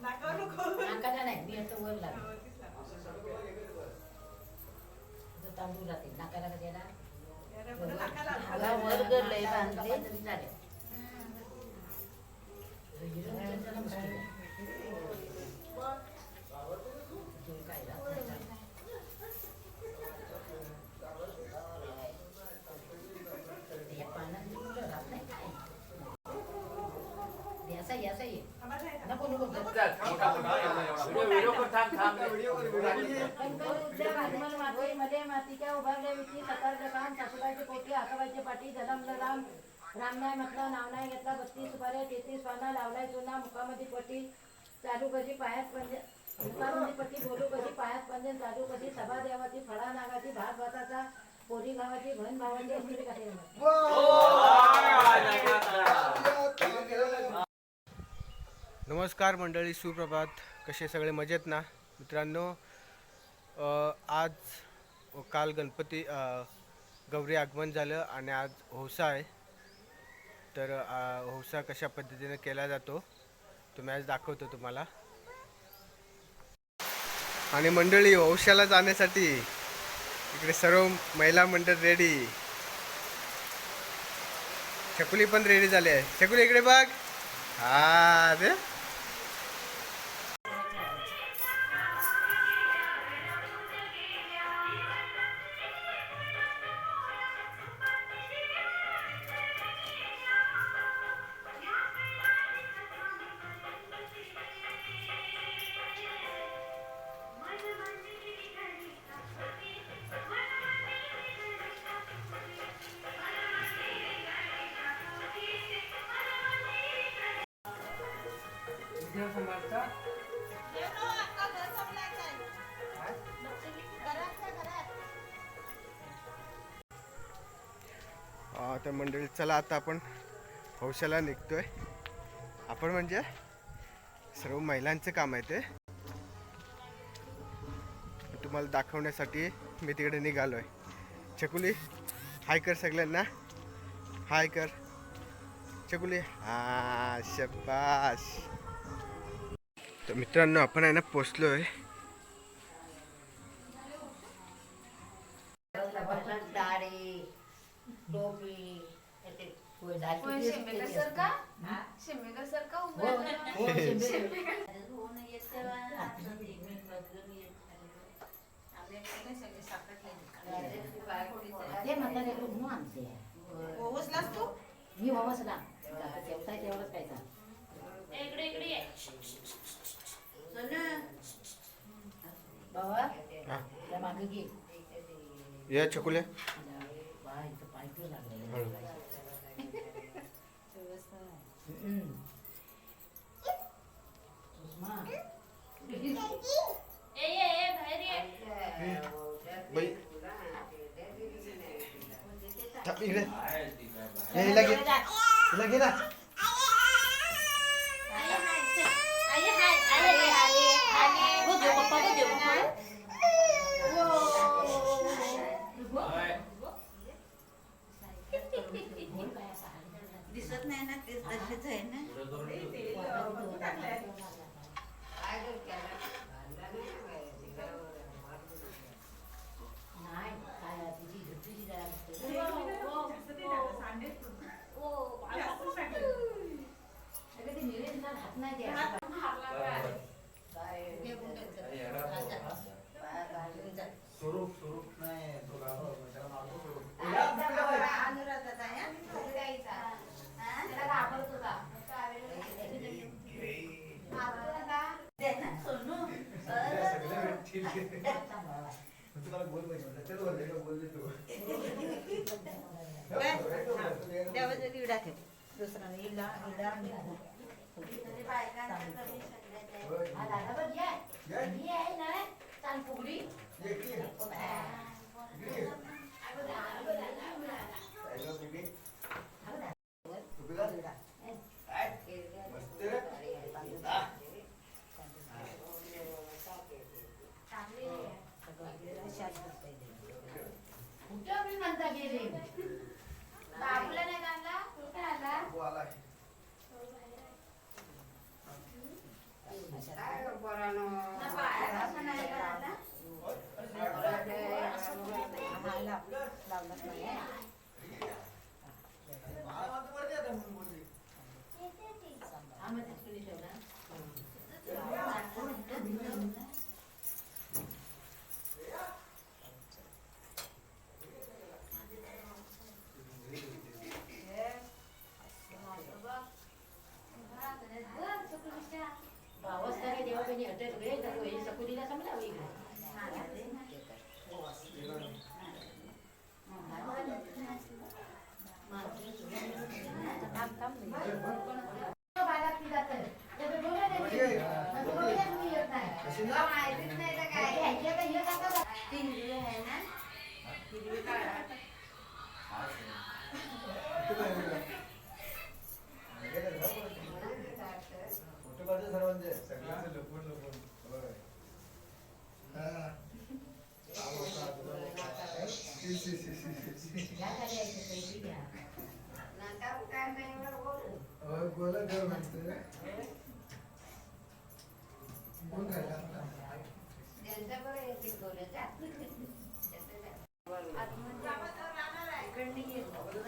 नाकाला नाही मी आता वर लागलो तांदूळ राहते नाकाला का त्याला याला पुढं नाकाला आलं. हवा वर गरलंय बांधले झाले हिरो त्याला मुश्किल आहे. जो काय राहत नाही त्याला. या पानात बिलकुल राहत नाही काय. याचा याचा ये थांबा नाही का? नको नको नको. निर्मल माते मले मातीच्या उभारल्या विषयी सकाळचं काम सासूबाईचे पोटी आकाबाईचे पाठी जलमलं राम राम नाही म्हटलं नाव नाही घेतला बत्तीस सुपाऱ्या तेहतीस पाना लावलाय मुखामध्ये पट्टी चालू कशी पायात पंजे मुखामध्ये पट्टी बोलू कशी पायात पंजन चालू कशी सभा देवाची फळा नागाची भात भाताचा पोरी गावाची भावाची असलेली काही नमस्कार मंडळी सुप्रभात. कसे सगळे मजेत ना? मित्रांनो अ, आज काल गणपती गौरी आगमन झालं आणि आज हौसा आहे. तर हौसा कशा पद्धतीने केला जातो तो मी आज दाखवतो तुम्हाला. आणि मंडळी हौशाला जाण्यासाठी इकडे सर्व महिला मंडळ रेडी छकुली पण रेडी झाली आहे. छकुली इकडे बघ. हा रे तर मंडळी. चला आता आपण हौशाला निघतोय. आपण म्हणजे सर्व महिलांचं काम आहे ते. तुम्हाला दाखवण्यासाठी मी तिकडे निघालोय. छकुली हाय कर सगळ्यांना. हाय कर. छकुली हा शबाश तर मित्रांनो आपण आहे ना पोचलोय. म्हणून आणते हो, तू? मी वमसला जेवताय तेवढंच काय बाबा हा. त्या मागे घे. या इथं पाय पिऊ लागले ये, हिला घे हिला घे ना. हो हो दिसत नाही ना तेच तसेच आहे ना नाही काय तिची झुट्टीची जागा असते. जास्त ते टाकलं, सांडेल तू. जास्त टाकलं. अगं ते निवेदनाला हात नाही द्यायचा. काय अनुराधाचा आहे, हा? त्याला घाबरत होता. दे ना, सोनू. देवाचा विडा ठेव दुसरा नाही, इडा इडा आणि म्हणजे बायकांना कमी सगळ्यात आहे. हा दादा बघ ये. ही आहे ना चाल आम्हाला थांब थांब बाळाची जातं. त्याचं डोळे नाही. मग डोळे नाही येत नाही. हे ऐकलं का? हे काका बा- घ्या खाली यायचं पैसे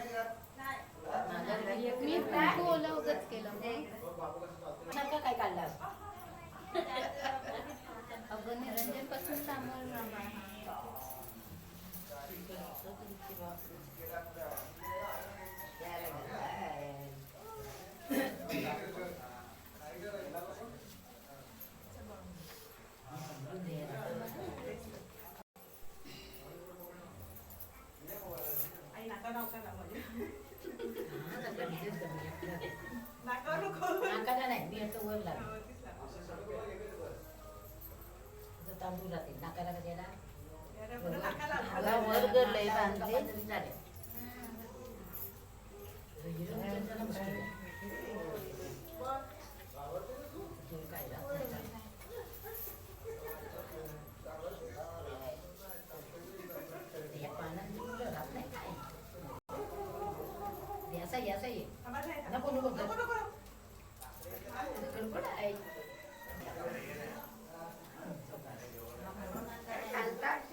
घ्या. मी बोला उगच केलं नका काय काढलं अगं निरंजनपासून सामोर राहा नाकाला नाही मी असं वर लागलो तांदूळ राहते नाकाला कधी मला वर गर लय बांधले चालेल हिरो उचलताना मुश्किल आहे. जोर काय राहत नाही चालेल. या पानांची फुलं राहत नाही काय. याचा याचा ये नको नको गडबड आहे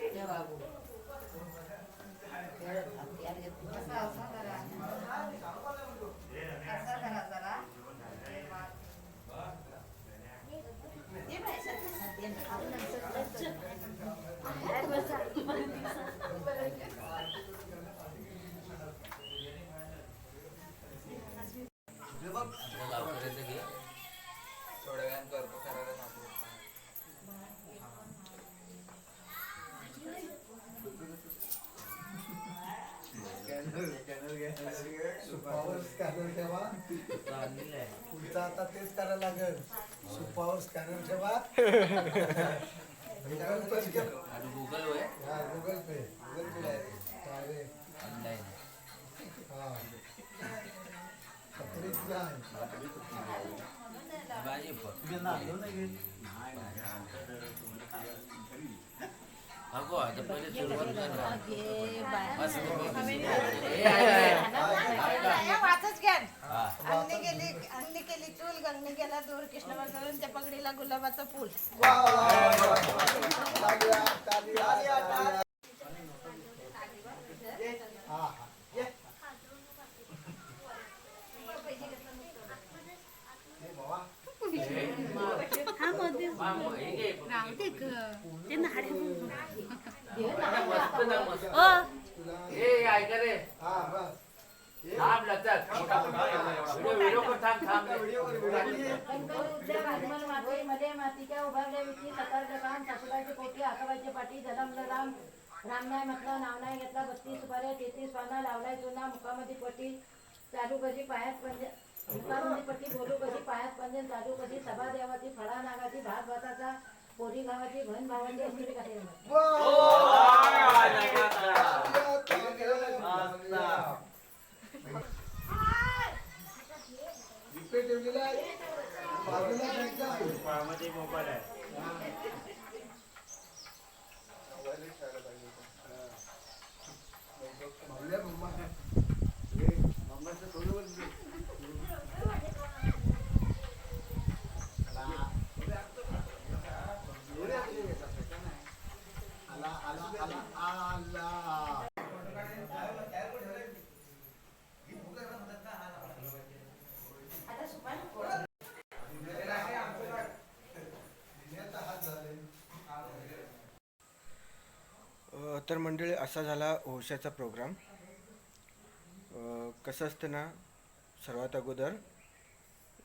ये बाबू खेळत हत्यार घेतलं. सुपावर स्कॅनर ठेवा पुढचं आता तेच करायला लागेल. सुपावर स्कॅनर ठेवा. गुगल पे गुगल हा पे गुगल पे आहे. ऑनलाईन हा खत्रीचं आहे माझी अगो आता पहिले सुरुवात. वाचच. अंगणी गेली अंगणी केली चूल गंगणी गेला दूर कृष्ण त्या पगडीला गुलाबाचं फुल वा, वा, वा, वा. तालिया, तालिया, तालिया. हा, हा. ये. ये बाबा. माम, हे घे. दे ना. मस्त ना, मस्त. तुला ए, ऐका रे हा बस थांब लचक व्हिडिओ व्हिडिओ कर थांब थांब कंकण उज्ज्वल आगमन माते मले मातीच्या उभारल्या विटी सकाळचं काम सासूबाईचे पोटी आकाबाईचे राम राम नाही म्हटलं नाव नाही बत्तीस तेहतीस पाना लावलाय चुना मुखामध्ये पटी चालू कशी पायात पण मुखामध्ये बोलू पायात पंजन चालू कधी सभा देवाची फळा नागाची भात भाताचा पोरी गावाची घन असली काही आहे. तर मंडळी असा झाला ओशाचा प्रोग्राम कसं असतं ना सर्वात अगोदर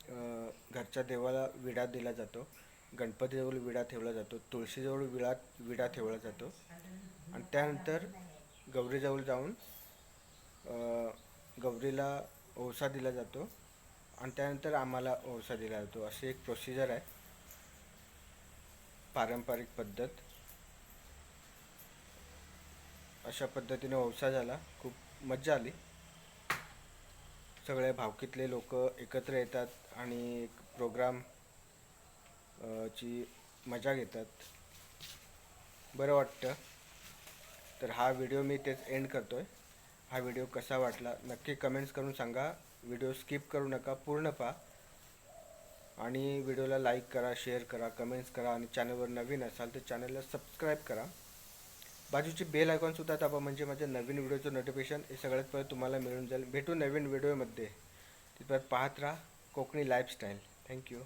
घरच्या देवाला विडा दिला जातो. गणपतीजवळ विडा ठेवला जातो. तुळशीजवळ विडा विडा ठेवला जातो. आणि त्यानंतर गौरीजवळ जाऊन गौरीला ओसा दिला जातो. आणि त्यानंतर आम्हाला ओसा दिला जातो. अशी एक प्रोसिजर आहे. पारंपरिक पद्धत. अशा पद्धतीने ओसा झाला. खूप मज्जा आली. सगळे भावकीतले लोक एकत्र येतात आणि एक प्रोग्राम ची मजा घेतात. बरं वाटतं. तर हा व्हिडिओ मी तेच एंड करतोय. हा व्हिडिओ कसा वाटला नक्की कमेंट्स करून सांगा. व्हिडिओ स्किप करू नका पूर्ण पहा. आणि व्हिडिओला लाईक करा शेअर करा कमेंट्स करा आणि चॅनलवर नवीन असाल तर चॅनलला सबस्क्राईब करा. बाजूची बेल आयकॉनसुद्धा दाबा म्हणजे माझ्या नवीन व्हिडिओचं नोटिफिकेशन हे सगळ्यात पहिले तुम्हाला मिळून जाईल. भेटू नवीन व्हिडिओमध्ये. तिथपर्यंत पाहत राहा. Konkani lifestyle thank you